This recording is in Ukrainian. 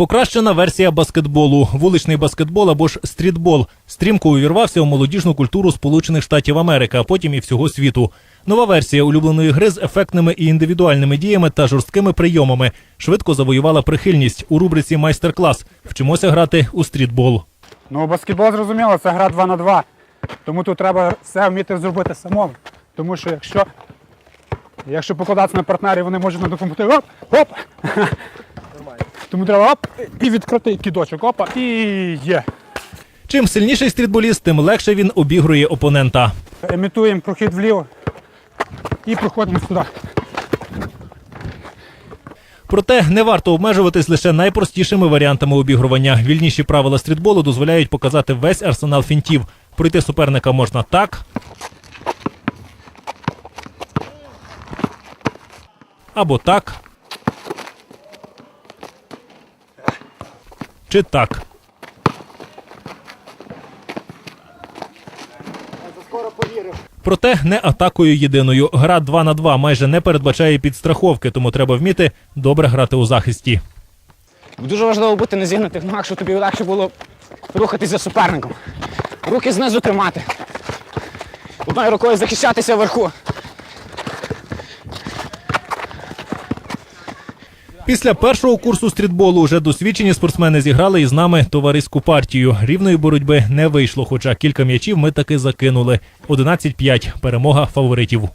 Покращена версія баскетболу, вуличний баскетбол або ж стрітбол. Стрімко увірвався у молодіжну культуру Сполучених Штатів Америки, а потім і всього світу. Нова версія улюбленої гри з ефектними і індивідуальними діями та жорсткими прийомами швидко завоювала прихильність у рубриці майстер-клас. Вчимося грати у стрітбол. Ну, баскетбол зрозуміло, це гра 2 на 2. Тому тут треба все вміти зробити самому. Тому що якщо, якщо покладатися на партнерів, вони можуть допомогти. Оп, оп. Тому треба оп і відкрити кидочок. Опа, і є. Чим сильніший стрітболіст, тим легше він обігрує опонента. Емітуємо прохід вліво і проходимо сюди. Проте не варто обмежуватись лише найпростішими варіантами обігрування. Вільніші правила стрітболу дозволяють показати весь арсенал фінтів. Пройти суперника можна так. Або так. Чи так. Проте не атакою єдиною. Гра 2 на 2 майже не передбачає підстраховки, тому треба вміти добре грати у захисті. Дуже важливо бути на зігнутих ногах, щоб тобі легше було рухатись за суперником. Руки знизу тримати. Одною рукою захищатися вверху. Після першого курсу стрітболу вже досвідчені спортсмени зіграли із нами товариську партію. Рівної боротьби не вийшло, хоча кілька м'ячів ми таки закинули. 11-5 – перемога фаворитів.